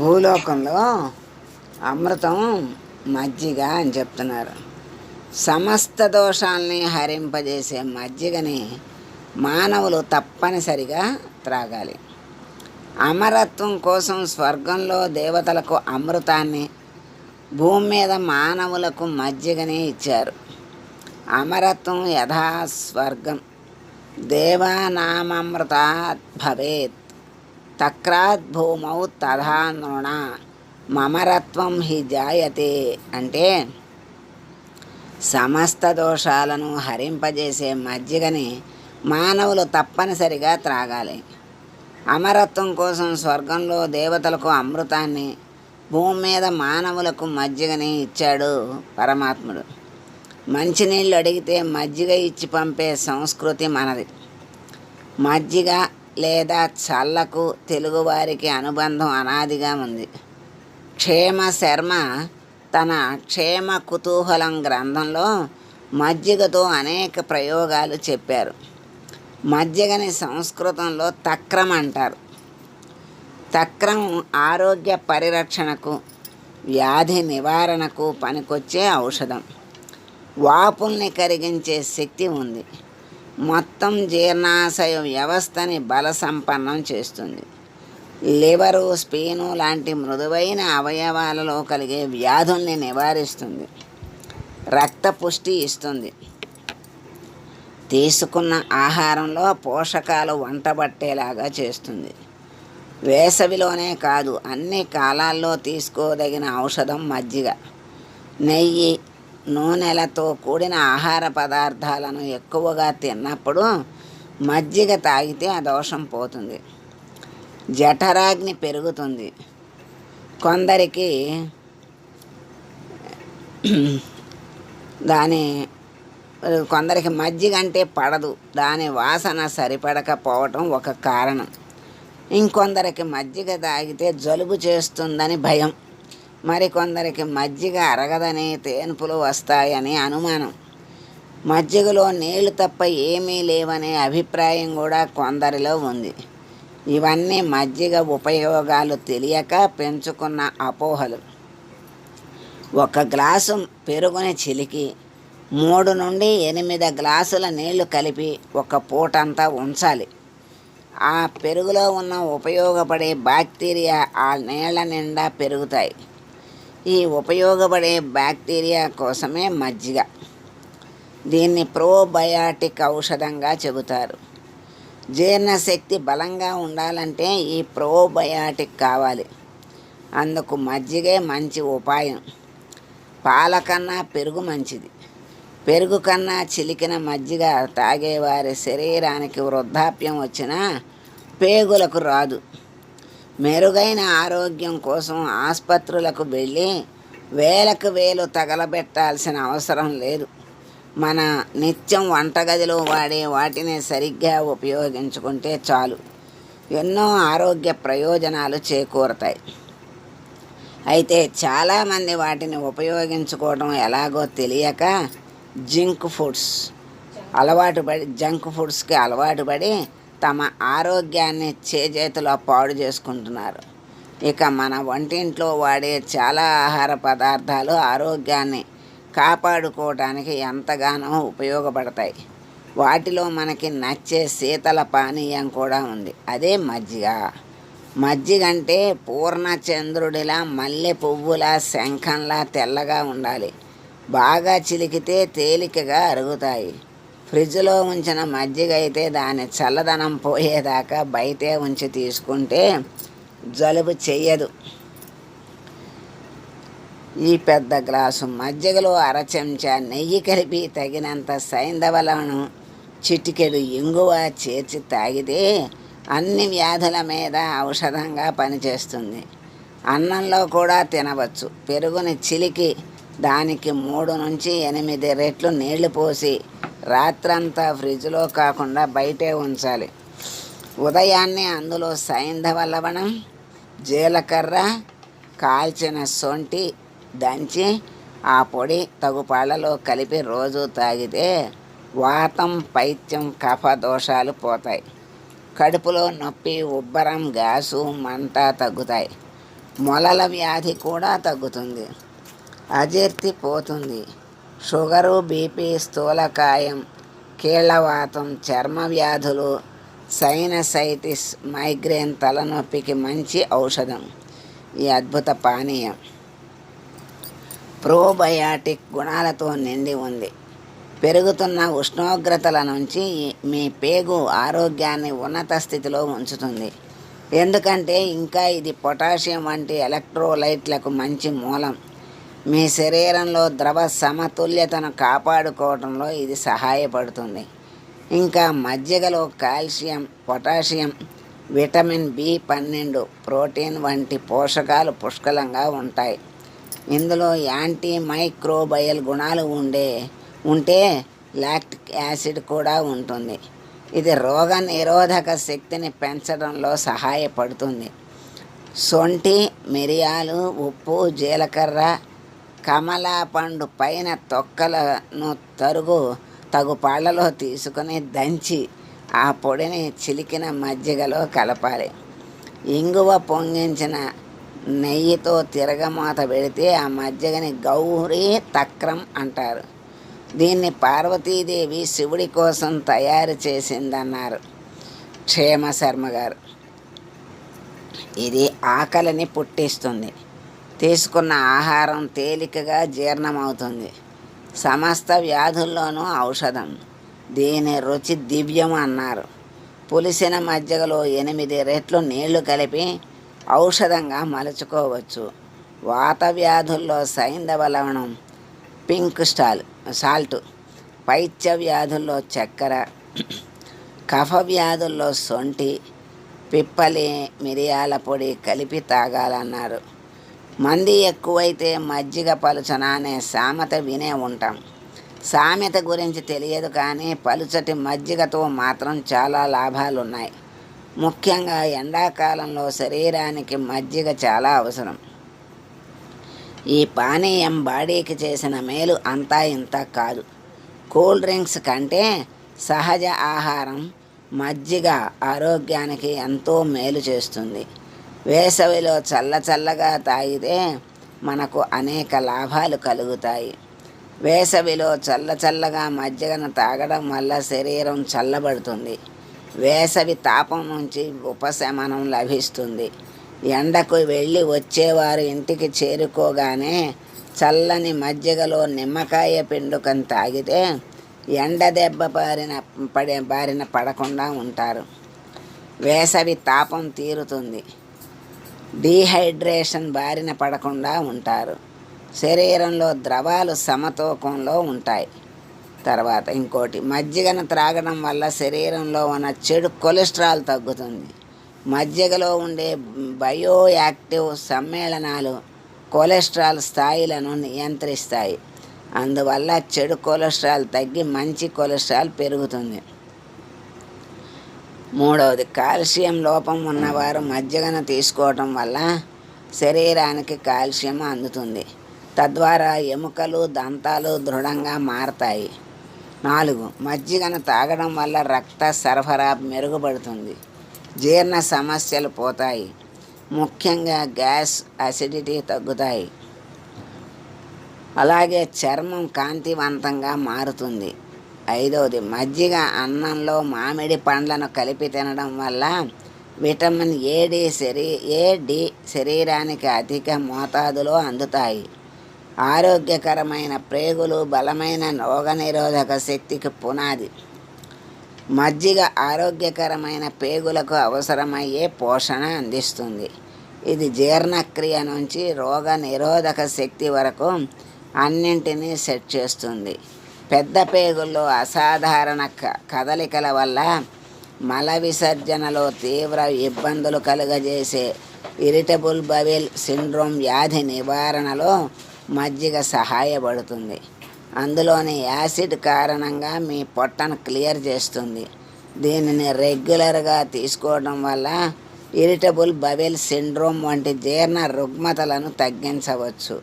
భూలోకంలో అమృతం మజ్జిగ అని చెప్తున్నారు. సమస్త దోషాల్ని హరింపజేసే మజ్జిగని మానవులు తప్పనిసరిగా త్రాగాలి. అమరత్వం కోసం స్వర్గంలో దేవతలకు అమృతాన్ని భూమి మీద మానవులకు మజ్జిగని ఇచ్చారు. అమరత్వం యథా స్వర్గం. దేవానామృతాత్ భవేత్. తక్రాత్ భూమౌ తథా నృణ. మమరత్వం హి జాయతే అంటే సమస్త దోషాలను హరింపజేసే మజ్జిగని మానవులు తప్పనిసరిగా త్రాగాలి. అమరత్వం కోసం స్వర్గంలో దేవతలకు అమృతాన్ని భూమి మీద మానవులకు మజ్జిగని ఇచ్చాడు పరమాత్ముడు. మంచినీళ్ళు అడిగితే మజ్జిగ ఇచ్చి పంపే సంస్కృతి మనది. మజ్జిగ లేదా చల్లకు తెలుగువారికి అనుబంధం అనాదిగా ఉంది. క్షేమ శర్మ తన క్షేమ కుతూహలం గ్రంథంలో మజ్జిగతో అనేక ప్రయోగాలు చెప్పారు. మజ్జిగని సంస్కృతంలో తక్రం అంటారు. తక్రం ఆరోగ్య పరిరక్షణకు వ్యాధి నివారణకు పనికొచ్చే ఔషధం. వాపుల్ని కరిగించే శక్తి ఉంది. మొత్తం జీర్ణాశయ వ్యవస్థని బలసంపన్నం చేస్తుంది. లివరు స్పీను లాంటి మృదువైన అవయవాలలో కలిగే వ్యాధుల్ని నివారిస్తుంది. రక్త పుష్టి ఇస్తుంది. తీసుకున్న ఆహారంలో పోషకాలు వంటబట్టేలాగా చేస్తుంది. వేసవిలోనే కాదు అన్ని కాలాల్లో తీసుకోదగిన ఔషధం మజ్జిగ. నెయ్యి నూనెలతో కూడిన ఆహార పదార్థాలను ఎక్కువగా తిన్నప్పుడు మజ్జిగ తాగితే ఆ దోషం పోతుంది. జఠరాగ్ని పెరుగుతుంది. కొందరికి దాని కొందరికి మజ్జిగ అంటే పడదు. దాని వాసన సరిపడకపోవటం ఒక కారణం. ఇంకొందరికి మజ్జిగ తాగితే జలుబు చేస్తుందని భయం. మరికొందరికి మజ్జిగ అరగదని తేన్పులు వస్తాయని అనుమానం. మజ్జిగలో నీళ్ళు తప్ప ఏమీ లేవనే అభిప్రాయం కూడా కొందరిలో ఉంది. ఇవన్నీ మజ్జిగ ఉపయోగాలు తెలియక పెంచుకున్న అపోహలు. ఒక గ్లాసు పెరుగుని చిలికి మూడు నుండి ఎనిమిది గ్లాసుల నీళ్ళు కలిపి ఒక పూటంతా ఉంచాలి. ఆ పెరుగులో ఉన్న ఉపయోగపడే బ్యాక్టీరియా ఆ నీళ్ళ నిండా పెరుగుతాయి. ఈ ఉపయోగపడే బ్యాక్టీరియా కోసమే మజ్జిగ. దీన్ని ప్రోబయాటిక్ ఔషధంగా చెబుతారు. జీర్ణశక్తి బలంగా ఉండాలంటే ఈ ప్రోబయాటిక్ కావాలి. అందుకు మజ్జిగే మంచి ఉపాయం. పాల కన్నా పెరుగు మంచిది. పెరుగు కన్నా చిలికిన మజ్జిగ తాగేవారి శరీరానికి వృద్ధాప్యం వచ్చినా పేగులకు రాదు. మెరుగైన ఆరోగ్యం కోసం ఆసుపత్రులకు వెళ్ళి వేలకు వేలు తగలబెట్టాల్సిన అవసరం లేదు. మన నిత్యం వంటగదిలో వాడే వాటిని సరిగ్గా ఉపయోగించుకుంటే చాలు. ఎన్నో ఆరోగ్య ప్రయోజనాలు చేకూరతాయి. అయితే చాలామంది వాటిని ఉపయోగించుకోవడం ఎలాగో తెలియక జింక్ ఫుడ్స్ అలవాటు పడి జంక్ ఫుడ్స్కి అలవాటు పడి తమ ఆరోగ్యాన్ని చేజేతిలో పాడు చేసుకుంటున్నారు. ఇక మన వంటింట్లో వాడే చాలా ఆహార పదార్థాలు ఆరోగ్యాన్ని కాపాడుకోవడానికి ఎంతగానో ఉపయోగపడతాయి. వాటిలో మనకి నచ్చే శీతల పానీయం కూడా ఉంది. అదే మజ్జిగ. మజ్జిగ అంటే పూర్ణచంద్రుడిలా మల్లె పువ్వులా శంఖంలా తెల్లగా ఉండాలి. బాగా చిలికితే తేలికగా అరుగుతాయి. ఫ్రిడ్జ్లో ఉంచిన మజ్జిగ అయితే దాని చల్లదనం పోయేదాకా బయటే ఉంచి తీసుకుంటే జలుబు చెయ్యదు. ఈ పెద్ద గ్లాసు మజ్జిగలో అర చెంచా నెయ్యి కలిపి తగినంత సైంధవలను చిటికెడు ఇంగువ చేర్చి తాగితే అన్ని వ్యాధుల మీద ఔషధంగా పనిచేస్తుంది. అన్నంలో కూడా తినవచ్చు. పెరుగుని చిలికి దానికి మూడు నుంచి ఎనిమిది రెట్లు నీళ్ళు పోసి రాత్రంతా ఫ్రిడ్జ్లో కాకుండా బయటే ఉంచాలి. ఉదయాన్నే అందులో సైంధవ లవణం జీలకర్ర కాల్చిన సొంటి దంచి ఆ పొడి తగు పాలలో కలిపి రోజు తాగితే వాతం పైత్యం కఫ దోషాలు పోతాయి. కడుపులో నొప్పి ఉబ్బరం గ్యాసు మంట తగ్గుతాయి. మొలల వ్యాధి కూడా తగ్గుతుంది. అజీర్తి పోతుంది. షుగరు బీపీ స్థూలకాయం కీళ్ళవాతం చర్మ వ్యాధులు సైనసైటిస్ మైగ్రేన్ తలనొప్పికి మంచి ఔషధం. ఈ అద్భుత పానీయం ప్రోబయాటిక్ గుణాలతో నిండి ఉంది. పెరుగుతున్న ఉష్ణోగ్రతల నుంచి మీ పేగు ఆరోగ్యాన్ని ఉన్నత స్థితిలో ఉంచుతుంది. ఎందుకంటే ఇంకా ఇది పొటాషియం వంటి ఎలక్ట్రోలైట్లకు మంచి మూలం. మీ శరీరంలో ద్రవ సమతుల్యతను కాపాడుకోవడంలో ఇది సహాయపడుతుంది. ఇంకా మజ్జిగలో కాల్షియం పొటాషియం విటమిన్ బి పన్నెండు ప్రోటీన్ వంటి పోషకాలు పుష్కలంగా ఉంటాయి. ఇందులో యాంటీ మైక్రోబయల్ గుణాలు ఉండే ఉంటే లాక్టిక్ యాసిడ్ కూడా ఉంటుంది. ఇది రోగ నిరోధక శక్తిని పెంచడంలో సహాయపడుతుంది. సొంటి మిరియాలు ఉప్పు జీలకర్ర కమలా పండు పైన తొక్కలను తరుగు తగు పాళ్ళలో తీసుకొని దంచి ఆ పొడిని చిలికిన మజ్జిగలో కలపాలి. ఇంగువ పొంగించిన నెయ్యితో తిరగమాత పెడితే ఆ మజ్జిగని గౌరీ తక్రం అంటారు. దీన్ని పార్వతీదేవి శివుడి కోసం తయారు చేసిందన్నారు క్షేమ శర్మ గారు. ఇది ఆకలిని పుట్టిస్తుంది. తీసుకున్న ఆహారం తేలికగా జీర్ణమవుతుంది. సమస్త వ్యాధుల్లోనూ ఔషధం. దీని రుచి దివ్యం అన్నారు. పులిసిన మజ్జిగలో ఎనిమిది రెట్లు నీళ్ళు కలిపి ఔషధంగా మలుచుకోవచ్చు. వాత వ్యాధుల్లో సైంధవ లవణం పింక్ స్టాల్ సాల్ట్ పైత్య వ్యాధుల్లో చక్కెర కఫ వ్యాధుల్లో సొంటి పిప్పలి మిరియాల పొడి కలిపి తాగాలన్నారు. మంది ఎక్కువైతే మజ్జిగ పలుచన అనే సామెత వినే ఉంటాం. సామెత గురించి తెలియదు కానీ పలుచటి మజ్జిగతో మాత్రం చాలా లాభాలు ఉన్నాయి ముఖ్యంగా ఎండాకాలంలో శరీరానికి మజ్జిగ చాలా అవసరం. ఈ పానీయం బాడీకి చేసిన మేలు అంతా ఇంత కాదు. కూల్ డ్రింక్స్ కంటే సహజ ఆహారం మజ్జిగ ఆరోగ్యానికి ఎంతో మేలు చేస్తుంది. వేసవిలో చల్ల చల్లగా తాగితే మనకు అనేక లాభాలు కలుగుతాయి. వేసవిలో చల్ల చల్లగా మజ్జిగను తాగడం వల్ల శరీరం చల్లబడుతుంది. వేసవి తాపం నుంచి ఉపశమనం లభిస్తుంది. ఎండకు వెళ్ళి వచ్చేవారు ఇంటికి చేరుకోగానే చల్లని మజ్జిగలో నిమ్మకాయ పిండుకని తాగితే ఎండ దెబ్బ బారిన పడే బారిన పడకుండా ఉంటారు. వేసవి తాపం తీరుతుంది. డీహైడ్రేషన్ బారిన పడకుండా ఉంటారు. శరీరంలో ద్రవాలు సమతూకంలో ఉంటాయి. తర్వాత ఇంకోటి మజ్జిగను త్రాగడం వల్ల శరీరంలో ఉన్న చెడు కొలెస్ట్రాల్ తగ్గుతుంది. మజ్జిగలో ఉండే బయో యాక్టివ్ సమ్మేళనాలు కొలెస్ట్రాల్ స్థాయిలను నియంత్రిస్తాయి. అందువల్ల చెడు కొలెస్ట్రాల్ తగ్గి మంచి కొలెస్ట్రాల్ పెరుగుతుంది. మూడవది కాల్షియం లోపం ఉన్నవారు మజ్జిగన తీసుకోవటం వల్ల శరీరానికి కాల్షియం అందుతుంది. తద్వారా ఎముకలు దంతాలు దృఢంగా మారతాయి. నాలుగు మజ్జిగను తాగడం వల్ల రక్త సరఫరా మెరుగుపడుతుంది. జీర్ణ సమస్యలు పోతాయి. ముఖ్యంగా గ్యాస్ అసిడిటీ తగ్గుతాయి. అలాగే చర్మం కాంతివంతంగా మారుతుంది. ఐదవది మజ్జిగ అన్నంలో మామిడి పండ్లను కలిపి తినడం వల్ల విటమిన్ ఏడి శరీ ఏ డి శరీరానికి అధిక మోతాదులో అందుతాయి. ఆరోగ్యకరమైన ప్రేగులు బలమైన రోగనిరోధక శక్తికి పునాది. మజ్జిగ ఆరోగ్యకరమైన పేగులకు అవసరమయ్యే పోషణ అందిస్తుంది. ఇది జీర్ణక్రియ నుంచి రోగ నిరోధక శక్తి వరకు అన్నింటినీ సెట్ చేస్తుంది. పెద్ద పేగుల్లో అసాధారణ క కదలికల వల్ల మల విసర్జనలో తీవ్ర ఇబ్బందులు కలుగజేసే ఇరిటబుల్ బవిల్ సిండ్రోమ్ వ్యాధి నివారణలో మజ్జిగ సహాయపడుతుంది. అందులోని యాసిడ్ కారణంగా మీ పొట్టను క్లియర్ చేస్తుంది. దీనిని రెగ్యులర్గా తీసుకోవడం వల్ల ఇరిటబుల్ బవెల్ సిండ్రోమ్ వంటి జీర్ణ రుగ్మతలను తగ్గించవచ్చు.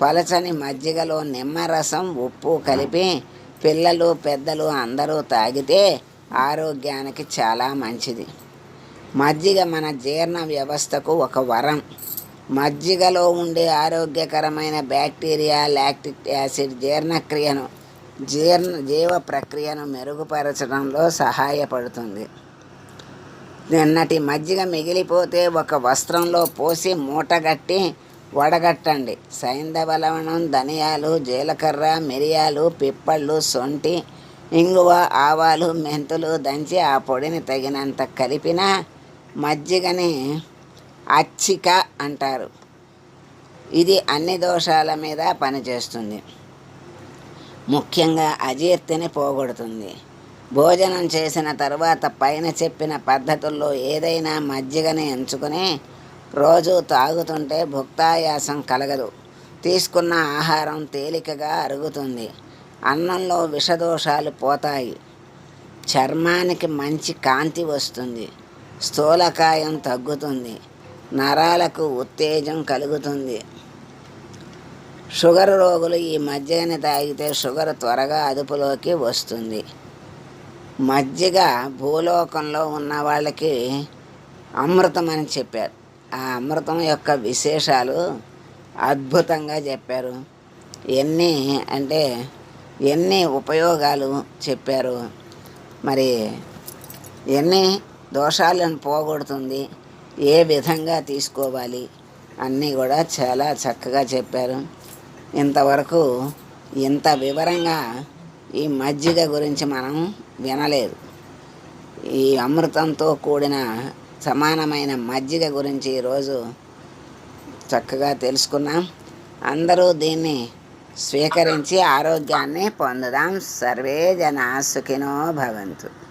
పలచని మజ్జిగలో నిమ్మరసం ఉప్పు కలిపి పిల్లలు పెద్దలు అందరూ తాగితే ఆరోగ్యానికి చాలా మంచిది. మజ్జిగ మన జీర్ణ వ్యవస్థకు ఒక వరం. మజ్జిగలో ఉండే ఆరోగ్యకరమైన బ్యాక్టీరియా లాక్టిక్ యాసిడ్ జీర్ణక్రియను జీర్ణ జీవ ప్రక్రియను మెరుగుపరచడంలో సహాయపడుతుంది. నిన్నటి మజ్జిగ మిగిలిపోతే ఒక వస్త్రంలో పోసి మూటగట్టి వడగట్టండి. సైంధవ లవణం ధనియాలు జీలకర్ర మిరియాలు పిప్పళ్ళు సొంటి ఇంగువ ఆవాలు మెంతులు దంచి ఆ పొడిని తగినంత కలిపిన మజ్జిగని అచ్చిక అంటారు. ఇది అన్ని దోషాల మీద పనిచేస్తుంది. ముఖ్యంగా అజీర్తిని పోగొడుతుంది. భోజనం చేసిన తర్వాత పైన చెప్పిన పద్ధతుల్లో ఏదైనా మజ్జిగని ఎంచుకొని రోజు తాగుతుంటే భుక్తాయాసం కలగదు. తీసుకున్న ఆహారం తేలికగా అరుగుతుంది. అన్నంలో విషదోషాలు పోతాయి. చర్మానికి మంచి కాంతి వస్తుంది. స్థూలకాయం తగ్గుతుంది. నరాలకు ఉత్తేజం కలుగుతుంది. షుగర్ రోగులు ఈ మజ్జిగని తాగితే షుగర్ త్వరగా అదుపులోకి వస్తుంది. మజ్జిగ భూలోకంలో ఉన్న వాళ్ళకి అమృతం అని చెప్పారు. ఆ అమృతం యొక్క విశేషాలు అద్భుతంగా చెప్పారు. ఎన్ని అంటే ఎన్ని ఉపయోగాలు చెప్పారు. మరి ఎన్ని దోషాలను పోగొడుతుంది ఏ విధంగా తీసుకోవాలి అన్నీ కూడా చాలా చక్కగా చెప్పారు. ఇంతవరకు ఇంత వివరంగా ఈ మజ్జిగ గురించి మనం వినలేదు. ఈ అమృతంతో కూడిన సమానమైన మజ్జిగ గురించి ఈరోజు చక్కగా తెలుసుకున్నాం. అందరూ దీన్ని స్వీకరించి ఆరోగ్యాన్ని పొందుదాం. సర్వే జనా సుఖినో భవంతు.